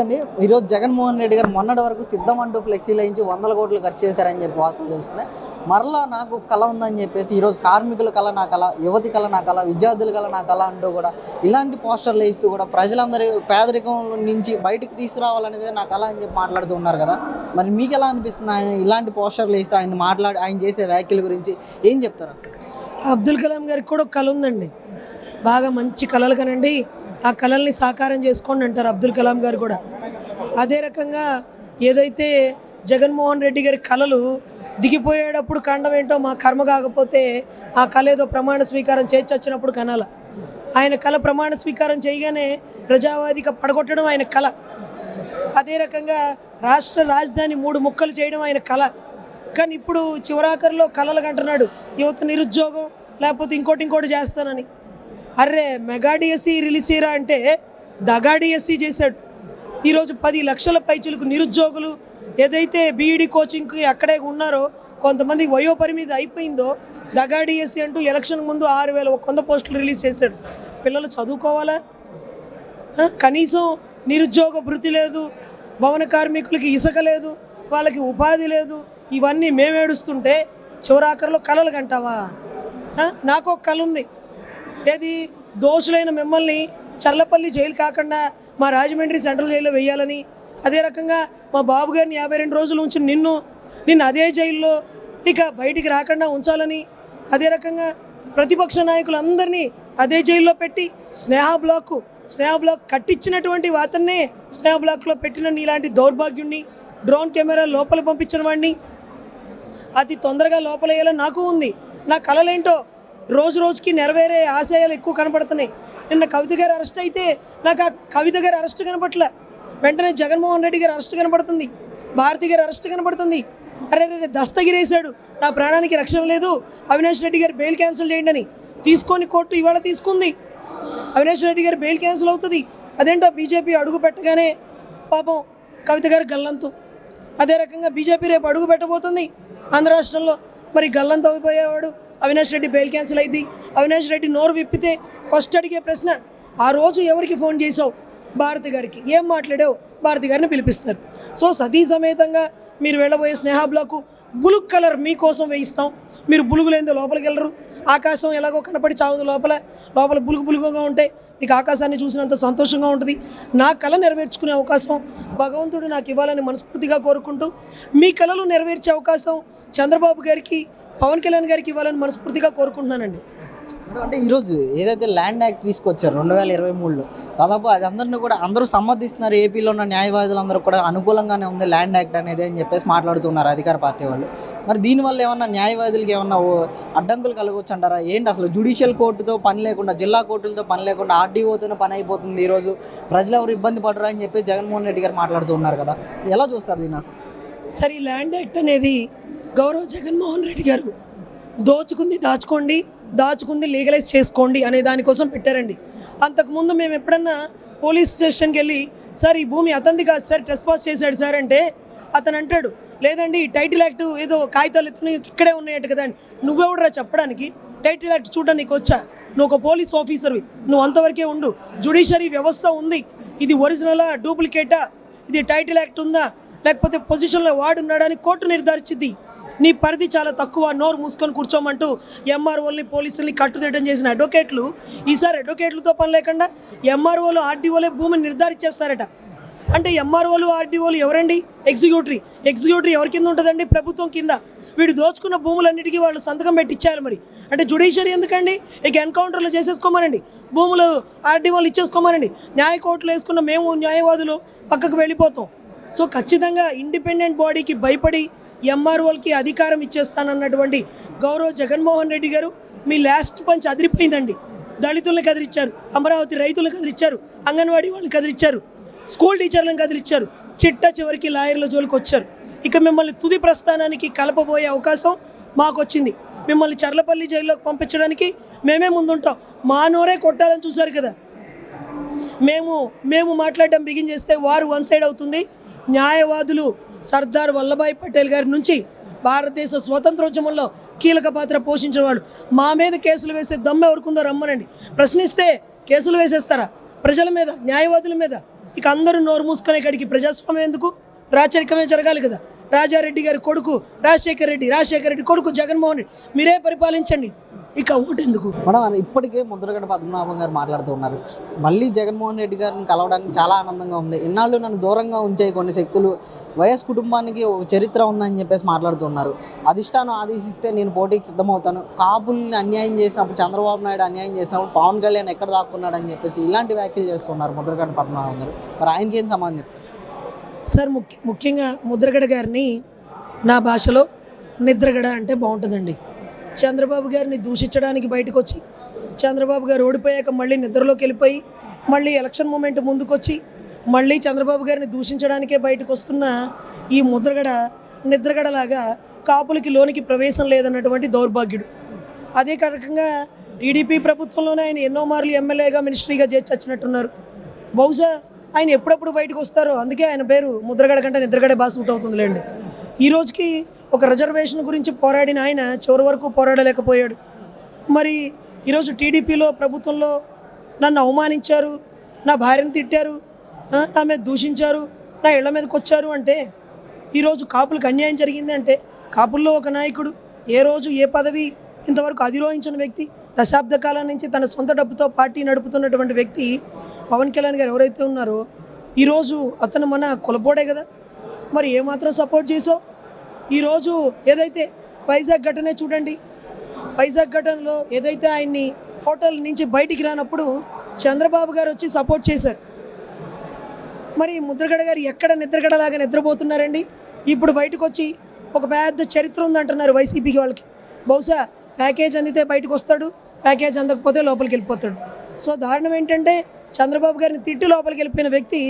అండి. ఈరోజు జగన్మోహన్ రెడ్డి గారు మొన్నటి వరకు సిద్ధం అంటూ ఫ్లెక్సీలు వేయించి వందల కోట్లు ఖర్చు చేశారని చెప్పి వార్తలు తెలుస్తున్నాయి. మరలా నాకు కళ ఉందని చెప్పేసి ఈరోజు కార్మికుల కళ నా కళ యువతి కళ నా కళ విద్యార్థుల కళ నా కళ అంటూ కూడా ఇలాంటి పోస్టర్లు వేస్తూ కూడా ప్రజలందరూ పేదరికం నుంచి బయటికి తీసుకురావాలనేది నా కళ అని చెప్పి మాట్లాడుతూ ఉన్నారు కదా. మరి మీకు ఎలా అనిపిస్తుంది ఆయన ఇలాంటి పోస్టర్లు వేస్తూ ఆయన మాట్లాడి ఆయన చేసే వ్యాఖ్యల గురించి ఏం చెప్తారు? అబ్దుల్ కలాం గారికి కూడా కళ ఉందండి. బాగా మంచి కళలు కనండి. ఆ కళల్ని సాకారం చేసుకోండి అంటారు అబ్దుల్ కలాం గారు కూడా. అదే రకంగా ఏదైతే జగన్మోహన్ రెడ్డి గారి కళలు దిగిపోయేటప్పుడు కండం ఏంటో మా కర్మ కాకపోతే ఆ కళ ఏదో ప్రమాణ స్వీకారం చేర్చొచ్చినప్పుడు వచ్చినప్పుడు కనాల. ఆయన కళ ప్రమాణ స్వీకారం చేయగానే ప్రజావాదిక పడగొట్టడం ఆయన కళ. అదే రకంగా రాష్ట్ర రాజధాని మూడు ముక్కలు చేయడం ఆయన కళ. కానీ ఇప్పుడు చివరాఖరిలో కళలు కంటున్నాడు యువత నిరుద్యోగం లేకపోతే ఇంకోటి ఇంకోటి చేస్తానని. అర్రే మెగా డిఎస్సి రిలీజ్ చేయరా అంటే దగా డిఎస్సి చేశాడు. ఈరోజు పది లక్షల పైచులకు నిరుద్యోగులు ఏదైతే బీఈడి కోచింగ్కి అక్కడే ఉన్నారో కొంతమంది వయోపరిమితి అయిపోయిందో దగా డిఎస్సి అంటూ ఎలక్షన్ ముందు ఆరు వేల ఒక వంద పోస్టులు రిలీజ్ చేశాడు. పిల్లలు చదువుకోవాలా? కనీసం నిరుద్యోగ భృతి లేదు భవన కార్మికులకి ఇసుక లేదు వాళ్ళకి ఉపాధి లేదు ఇవన్నీ మేమేడుస్తుంటే చివరాఖరిలో కలలు కంటావా? నాకు ఒక కళ ఉంది ఏది? దోషులైన మిమ్మల్ని చల్లపల్లి జైలు కాకుండా మా రాజమండ్రి సెంట్రల్ జైల్లో వేయాలని. అదే రకంగా మా బాబు గారిని యాభై రెండు రోజులు ఉంచి నిన్ను నిన్ను అదే జైల్లో ఇక బయటికి రాకుండా ఉంచాలని. అదే రకంగా ప్రతిపక్ష నాయకులందరినీ అదే జైల్లో పెట్టి స్నేహ బ్లాక్ స్నేహ బ్లాక్ కట్టించినటువంటి వాతన్నే స్నేహ బ్లాక్లో పెట్టిన నీలాంటి దౌర్భాగ్యుణ్ణి డ్రోన్ కెమెరా లోపల పంపించిన వాడిని అతి తొందరగా లోపలేయాలని నాకు ఉంది. నా కళలేంటో రోజు రోజుకి నెరవేరే ఆశయాలు ఎక్కువ కనపడుతున్నాయి. నిన్న కవిత గారు అరెస్ట్ అయితే నాకు ఆ కవిత గారి అరెస్ట్ కనపట్లే. వెంటనే జగన్మోహన్ రెడ్డి గారి అరెస్ట్ కనపడుతుంది. భారతి గారు అరెస్ట్ కనపడుతుంది. అరే రే దస్తగిరేశాడు. నా ప్రాణానికి రక్షణ లేదు. అవినాష్ రెడ్డి గారు బెయిల్ క్యాన్సిల్ చేయండి అని తీసుకొని కోర్టు ఇవాళ తీసుకుంది. అవినాష్ రెడ్డి గారు బెయిల్ క్యాన్సిల్ అవుతుంది. అదేంటో బీజేపీ అడుగు పెట్టగానే పాపం కవిత గారు గల్లంతు. అదే రకంగా బీజేపీ రేపు అడుగు పెట్టబోతుంది. ఆంధ్ర రాష్ట్రంలో మరి గల్లంతు అయిపోయేవాడు. అవినాష్ రెడ్డి బెయిల్ క్యాన్సిల్ అయింది. అవినాష్ రెడ్డి నోరు విప్పితే ఫస్ట్ అడిగే ప్రశ్న ఆ రోజు ఎవరికి ఫోన్ చేసావు భారతి గారికి. ఏం మాట్లాడావు? భారతి గారిని పిలిపిస్తారు. సో సతీ సమేతంగా మీరు వెళ్ళబోయే స్నేహ బ్లాకు బులుగ్ కలర్ మీకోసం వేయిస్తాం. మీరు బులుగులేందో లోపలికి వెళ్ళరు. ఆకాశం ఎలాగో కనపడి చావదు లోపల. లోపల బులుగు బులుగుగా ఉంటే మీకు ఆకాశాన్ని చూసినంత సంతోషంగా ఉంటుంది. నా కళ నెరవేర్చుకునే అవకాశం భగవంతుడు నాకు ఇవ్వాలని మనస్ఫూర్తిగా కోరుకుంటూ మీ కళలు నెరవేర్చే అవకాశం చంద్రబాబు గారికి పవన్ కళ్యాణ్ గారికి ఇవ్వాలని మనస్ఫూర్తిగా కోరుకుంటున్నానండి. అంటే ఈరోజు ఏదైతే ల్యాండ్ యాక్ట్ తీసుకొచ్చారు రెండు వేల ఇరవై మూడులో దాదాపు అది అందరినీ కూడా అందరూ సమ్మతిస్తున్నారు ఏపీలో ఉన్న న్యాయవాదులందరూ కూడా అనుకూలంగానే ఉంది ల్యాండ్ యాక్ట్ అనేది అని చెప్పేసి మాట్లాడుతున్నారు అధికార పార్టీ వాళ్ళు. మరి దీనివల్ల ఏమన్నా న్యాయవాదులకి ఏమన్నా అడ్డంకులు కలగవచ్చు అంటారా ఏంటి అసలు జుడిషియల్ కోర్టుతో పని లేకుండా జిల్లా కోర్టులతో పని లేకుండా ఆర్డీఓతోనే పని అయిపోతుంది ఈరోజు? ప్రజలు ఎవరు ఇబ్బంది పడరా అని చెప్పి జగన్మోహన్ రెడ్డి గారు మాట్లాడుతూ ఉన్నారు కదా. ఎలా చూస్తారు దీన్ని? సరే ఈ ల్యాండ్ యాక్ట్ అనేది గౌరవ జగన్మోహన్ రెడ్డి గారు దోచుకుంది దాచుకోండి దాచుకుంది లీగలైజ్ చేసుకోండి అనే దానికోసం పెట్టారండి. అంతకుముందు మేము ఎప్పుడన్నా పోలీస్ స్టేషన్కి వెళ్ళి సార్ ఈ భూమి అతనిది కాదు సార్ ట్రెస్పాస్ చేశాడు సార్ అంటే అతను అంటాడు లేదండి టైటిల్ యాక్ట్ ఏదో కాగితాలు ఎత్తున ఇక్కడే ఉన్నాయట కదా అని. నువ్వెవడరా చెప్పడానికి? టైటిల్ యాక్ట్ చూడడానికి వచ్చా? నువ్వు ఒక పోలీస్ ఆఫీసర్వి నువ్వు అంతవరకే ఉండు. జుడిషియరీ వ్యవస్థ ఉంది. ఇది ఒరిజినలా డూప్లికేటా? ఇది టైటిల్ యాక్ట్ ఉందా? లేకపోతే పొజిషన్లో వాడున్నాడా అని కోర్టు నిర్ధారించింది. నీ పరిధి చాలా తక్కువ నోరు మూసుకొని కూర్చోమంటూ ఎంఆర్ఓల్ని పోలీసుల్ని కట్టుదిట్టం చేసిన అడ్వకేట్లు ఈసారి అడ్వకేట్లతో పని లేకుండా ఎంఆర్ఓలు ఆర్డీఓలే భూమిని నిర్ధారించేస్తారట. అంటే ఎంఆర్ఓలు ఆర్డీఓలు ఎవరండి? ఎగ్జిక్యూటరీ ఎగ్జిక్యూటరీ ఎవరి కింద ఉంటుందండి? ప్రభుత్వం కింద. వీడు దోచుకున్న భూములన్నిటికీ వాళ్ళు సంతకం పెట్టి మరి. అంటే జుడిషియరీ ఎందుకండి? ఇక ఎన్కౌంటర్లు చేసేసుకోమనండి. భూములు ఆర్డీఓలు ఇచ్చేసుకోమనండి. న్యాయ కోర్టులు వేసుకున్న మేము న్యాయవాదులు పక్కకు వెళ్ళిపోతాం. సో ఖచ్చితంగా ఇండిపెండెంట్ బాడీకి భయపడి ఎంఆర్ఓలకి అధికారం ఇచ్చేస్తానన్నటువంటి గౌరవ్ జగన్మోహన్ రెడ్డి గారు మీ లాస్ట్ పంచ్ అదిరిపోయిందండి. దళితులను కదిలిచ్చారు అమరావతి రైతులను కదిలిచ్చారు అంగన్వాడీ వాళ్ళని కదిలిచ్చారు స్కూల్ టీచర్లను కదిలిచ్చారు చిట్ట చివరికి లాయర్ల జోలికి వచ్చారు. ఇక మిమ్మల్ని తుది ప్రస్థానానికి కలపబోయే అవకాశం మాకు వచ్చింది మిమ్మల్ని చర్లపల్లి జైల్లోకి పంపించడానికి మేమే ముందుంటాం. మా నోరే కొట్టాలని చూశారు కదా. మేము మేము మాట్లాడడం బిగిన్ చేస్తే వారు వన్ సైడ్ అవుతుంది. న్యాయవాదులు సర్దార్ వల్లభాయ్ పటేల్ గారి నుంచి భారతదేశ స్వతంత్రోద్యమంలో కీలక పాత్ర పోషించిన వాళ్ళు. మా మీద కేసులు వేసే దమ్మె ఎవరికుందో రమ్మనండి. ప్రశ్నిస్తే కేసులు వేసేస్తారా? ప్రజల మీద న్యాయవాదుల మీద? ఇక అందరూ నోరు మూసుకునే కడికి ప్రజాస్వామ్యం ఎందుకు? రాచరికమే జరగాలి కదా. రాజారెడ్డి గారి కొడుకు రాజశేఖర్ రెడ్డి రాజశేఖర్ రెడ్డి కొడుకు జగన్మోహన్ రెడ్డి మీరే పరిపాలించండి. ఇక ఓటెందుకు మనం ఇప్పటికే ముద్రగడ పద్మనాభం గారు మాట్లాడుతూ ఉన్నారు. మళ్ళీ జగన్మోహన్ రెడ్డి గారిని కలవడానికి చాలా ఆనందంగా ఉంది. ఇన్నాళ్ళు నన్ను దూరంగా ఉంచే కొన్ని శక్తులు వైఎస్ కుటుంబానికి ఒక చరిత్ర ఉందని చెప్పేసి మాట్లాడుతున్నారు అధిష్టానం ఆదేశిస్తే నేను పోటీకి సిద్ధమవుతాను. కాపుల్ని అన్యాయం చేసినప్పుడు చంద్రబాబు నాయుడు అన్యాయం చేసినప్పుడు పవన్ కళ్యాణ్ ఎక్కడ దాక్కున్నాడు అని చెప్పేసి ఇలాంటి వ్యాఖ్యలు చేస్తున్నారు ముద్రగడ పద్మనాభం గారు. మరి ఆయనకి ఏం సమాధానం చెప్తారు? సార్ ముఖ్య ముఖ్యంగా ముద్రగడ గారిని నా భాషలో నిద్రగడ అంటే బాగుంటుందండి. చంద్రబాబు గారిని దూషించడానికి బయటకు వచ్చి చంద్రబాబు గారు ఓడిపోయాక మళ్ళీ నిద్రలోకి వెళ్ళిపోయి మళ్ళీ ఎలక్షన్ మూమెంట్ ముందుకొచ్చి మళ్ళీ చంద్రబాబు గారిని దూషించడానికే బయటకు వస్తున్న ఈ ముద్రగడ నిద్రగడలాగా కాపులకి లోనికి ప్రవేశం లేదన్నటువంటి దౌర్భాగ్యుడు. అదే రకంగా టీడీపీ ప్రభుత్వంలోనే ఆయన ఎన్నో మార్లు ఎమ్మెల్యేగా మినిస్ట్రీగా చేర్చి వచ్చినట్టున్నారు బహుశా ఆయన ఎప్పుడప్పుడు బయటకు వస్తారో అందుకే ఆయన పేరు ముద్రగడ కంటే నిద్రగడే బాగా సూట్ అవుతుందిలేండి. ఈ రోజుకి ఒక రిజర్వేషన్ గురించి పోరాడిన ఆయన చివరి వరకు పోరాడలేకపోయాడు. మరి ఈరోజు టీడీపీలో ప్రభుత్వంలో నన్ను అవమానించారు నా భార్యను తిట్టారు నా మీద దూషించారు నా ఇళ్ళ మీదకి వచ్చారు అంటే ఈరోజు కాపులకు అన్యాయం జరిగింది అంటే కాపుల్లో ఒక నాయకుడు ఏ రోజు ఏ పదవి ఇంతవరకు అధిరోహించిన వ్యక్తి దశాబ్ద కాలం నుంచి తన సొంత డబ్బుతో పార్టీ నడుపుతున్నటువంటి వ్యక్తి పవన్ కళ్యాణ్ గారు ఎవరైతే ఉన్నారో ఈరోజు అతను మన కులపోడే కదా. మరి ఏమాత్రం సపోర్ట్ చేసావు ఈరోజు ఏదైతే వైజాగ్ ఘటనే చూడండి. వైజాగ్ ఘటనలో ఏదైతే ఆయన్ని హోటల్ నుంచి బయటికి రానప్పుడు చంద్రబాబు గారు వచ్చి సపోర్ట్ చేశారు. మరి ముద్రగడ గారు ఎక్కడ నిద్రగడలాగా నిద్రపోతున్నారండి? ఇప్పుడు బయటకు వచ్చి ఒక పెద్ద చరిత్ర ఉందంటున్నారు వైసీపీకి వాళ్ళకి. బహుశా ప్యాకేజ్ అందితే బయటకు వస్తాడు ప్యాకేజ్ అందకపోతే లోపలికి వెళ్ళిపోతాడు సో దారుణం ఏంటంటే చంద్రబాబు గారిని తిట్టి లోపలికి వెళ్ళిపోయిన వ్యక్తి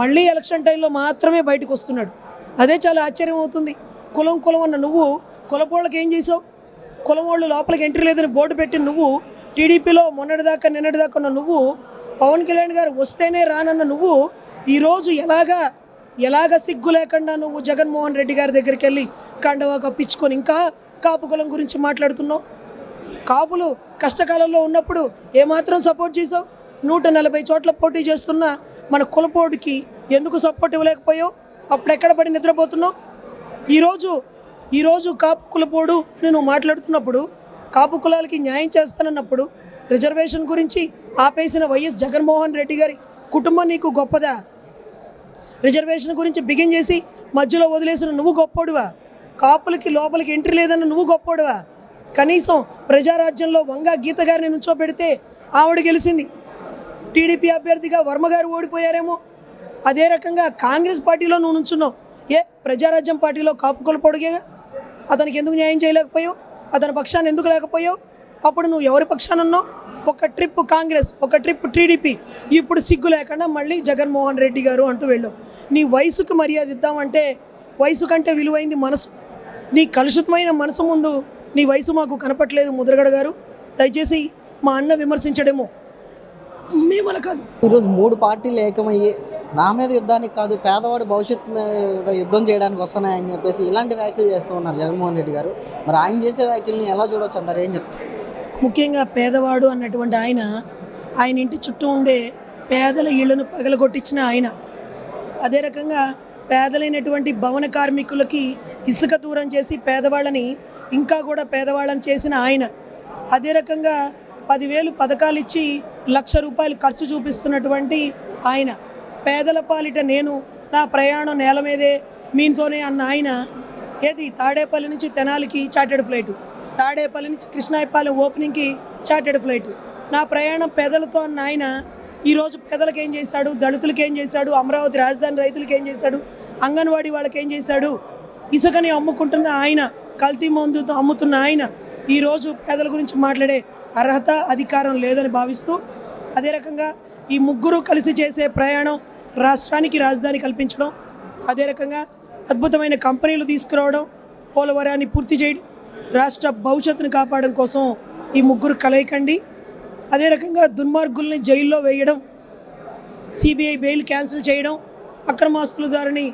మళ్ళీ ఎలక్షన్ టైంలో మాత్రమే బయటకు వస్తున్నాడు. అదే చాలా ఆశ్చర్యం అవుతుంది. కులం కులం అన్న నువ్వు కులపోళ్ళకి ఏం చేసావు? కులం వాళ్ళు లోపలికి ఎంట్రీ లేదని బోర్డు పెట్టి నువ్వు టీడీపీలో మొన్నటిదాకా నిన్నటిదాకా ఉన్న నువ్వు పవన్ కళ్యాణ్ గారు వస్తేనే రానన్న నువ్వు ఈరోజు ఎలాగా ఎలాగ సిగ్గు లేకుండా నువ్వు జగన్మోహన్ రెడ్డి గారి దగ్గరికి వెళ్ళి కండవా కప్పించుకొని ఇంకా కాపు కులం గురించి మాట్లాడుతున్నావు? కాపులు కష్టకాలంలో ఉన్నప్పుడు ఏమాత్రం సపోర్ట్ చేసావు? నూట నలభై చోట్ల పోటీ చేస్తున్న మన కులపోడికి ఎందుకు సపోర్ట్ ఇవ్వలేకపోయావు? అప్పుడు ఎక్కడ పడి నిద్రపోతున్నావు? ఈరోజు ఈరోజు కాపు కులపోడు అని నువ్వు మాట్లాడుతున్నప్పుడు కాపు కులాలకి న్యాయం చేస్తానన్నప్పుడు రిజర్వేషన్ గురించి ఆపేసిన వైఎస్ జగన్మోహన్ రెడ్డి గారి కుటుంబం నీకు గొప్పదా? రిజర్వేషన్ గురించి బిగిన్ చేసి మధ్యలో వదిలేసిన నువ్వు గొప్పోడువా? కాపులకి లోపలికి ఎంట్రీ లేదన్న నువ్వు గొప్పోడువా? కనీసం ప్రజారాజ్యంలో వంగా గీత గారిని నుంచోబెడితే ఆవిడ గెలిచింది. టీడీపీ అభ్యర్థిగా వర్మ గారు ఓడిపోయారేమో? అదే రకంగా కాంగ్రెస్ పార్టీలో నువ్వు నుంచున్నావు. ఏ ప్రజారాజ్యం పార్టీలో కాపుకొల పొడిగా అతనికి ఎందుకు న్యాయం చేయలేకపోయావు? అతని పక్షాన్ని ఎందుకు లేకపోయావు? అప్పుడు నువ్వు ఎవరి పక్షాన ఉన్నావు? ఒక ట్రిప్ కాంగ్రెస్ ఒక ట్రిప్ టీడీపీ. ఇప్పుడు సిగ్గు లేకుండా మళ్ళీ జగన్మోహన్ రెడ్డి గారు అంటూ వెళ్ళావు నీ వయసుకు మర్యాద ఇద్దామంటే వయసు కంటే విలువైంది మనసు. నీ కలుషితమైన మనసు ముందు నీ వయసు మాకు కనపట్లేదు ముద్రగడ గారు. దయచేసి మా అన్న విమర్శించడేమో. మేమల కాదు ఈరోజు మూడు పార్టీలు ఏకమయ్యి నా మీద యుద్ధానికి కాదు పేదవాడి భవిష్యత్ మీద యుద్ధం చేయడానికి వస్తున్నాయని చెప్పేసి ఇలాంటి వ్యాఖ్యలు చేస్తూ ఉన్నారు జగన్మోహన్ రెడ్డి గారు. మరి ఆయన చేసే వ్యాఖ్యల్ని ఎలా చూడొచ్చు అంటారు? ఏం చెప్తారు? ముఖ్యంగా పేదవాడు అన్నటువంటి ఆయన ఆయన ఇంటి చుట్టూ ఉండే పేదల ఇళ్ళను పగలగొట్టించిన ఆయన. అదే రకంగా పేదలైనటువంటి భవన కార్మికులకి ఇసుక దూరం చేసి పేదవాళ్ళని ఇంకా కూడా పేదవాళ్ళని చేసిన ఆయన. అదే రకంగా పదివేలు పథకాలు ఇచ్చి లక్ష రూపాయలు ఖర్చు చూపిస్తున్నటువంటి ఆయన. పేదల పాలిట నేను నా ప్రయాణం నేల మీదే మీతోనే అన్న ఆయన. ఏది? తాడేపల్లి నుంచి తెనాలికి చార్టెడ్ ఫ్లైట్. తాడేపల్లి నుంచి కృష్ణాయపాలెం ఓపెనింగ్కి చార్టెడ్ ఫ్లైట్. నా ప్రయాణం పేదలతో అన్న ఆయన. ఈరోజు పేదలకు ఏం చేశాడు? దళితులకు ఏం చేశాడు? అమరావతి రాజధాని రైతులకు ఏం చేశాడు? అంగన్వాడీ వాళ్ళకి ఏం చేశాడు? ఇసుకని అమ్ముకుంటున్న ఆయన కల్తీ మందుతో అమ్ముతున్న ఆయన. ఈరోజు పేదల గురించి మాట్లాడే అర్హత అధికారం లేదని భావిస్తూ అదే రకంగా ఈ ముగ్గురు కలిసి చేసే ప్రయాణం రాష్ట్రానికి రాజధాని కల్పించడం అదే రకంగా అద్భుతమైన కంపెనీలు తీసుకురావడం పోలవరాన్ని పూర్తి చేయడం రాష్ట్ర భవిష్యత్తును కాపాడడం కోసం ఈ ముగ్గురు కలయికండి. అదే రకంగా దుర్మార్గుల్ని జైల్లో వేయడం సిబిఐ బెయిల్ క్యాన్సిల్ చేయడం అక్రమాస్తులదారుని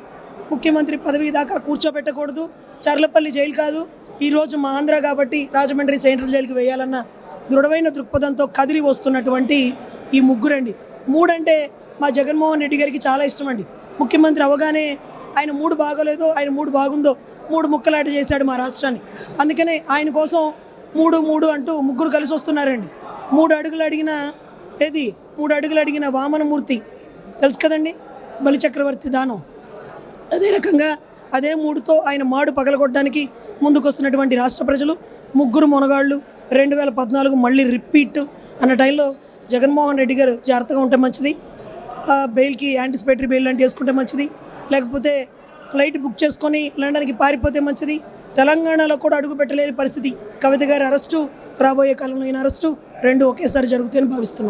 ముఖ్యమంత్రి పదవి దాకా కూర్చోబెట్టకూడదు చర్లపల్లి జైలు కాదు ఈరోజు మా ఆంధ్ర కాబట్టి రాజమండ్రి సెంట్రల్ జైలుకి వేయాలన్న దృఢమైన దృక్పథంతో కదిలి వస్తున్నటువంటి ఈ ముగ్గురండి. మూడంటే మా జగన్మోహన్ రెడ్డి గారికి చాలా ఇష్టం అండి ముఖ్యమంత్రి అవగానే ఆయన మూడు బాగోలేదో ఆయన మూడు బాగుందో మూడు ముక్కలాట చేశాడు మా రాష్ట్రాన్ని. అందుకనే ఆయన కోసం మూడు మూడు అంటూ ముగ్గురు కలిసి వస్తున్నారండి. మూడు అడుగులు అడిగిన ఏది? మూడు అడుగులు అడిగిన వామనమూర్తి. తెలుసు కదండి? బలిచక్రవర్తి దానం. అదే రకంగా అదే మూడుతో ఆయన మాడు పగలగొట్టడానికి ముందుకొస్తున్నటువంటి రాష్ట్ర ప్రజలు ముగ్గురు మునగాళ్ళు రెండు వేల పద్నాలుగు మళ్ళీ రిపీట్ అన్న టైంలో జగన్మోహన్ రెడ్డి గారు జాగ్రత్తగా ఉంటే మంచిది. బెయిల్కి యాంటిసిపేటరీ బెయిల్ లాంటి వేసుకుంటే మంచిది. లేకపోతే ఫ్లైట్ బుక్ చేసుకొని లండన్కి పారిపోతే మంచిది. తెలంగాణలో కూడా అడుగు పెట్టలేని పరిస్థితి. కవిత గారి అరెస్టు రాబోయే కాలంలో ఈయన అరెస్టు రెండు ఒకేసారి జరుగుతాయని భావిస్తున్నాం.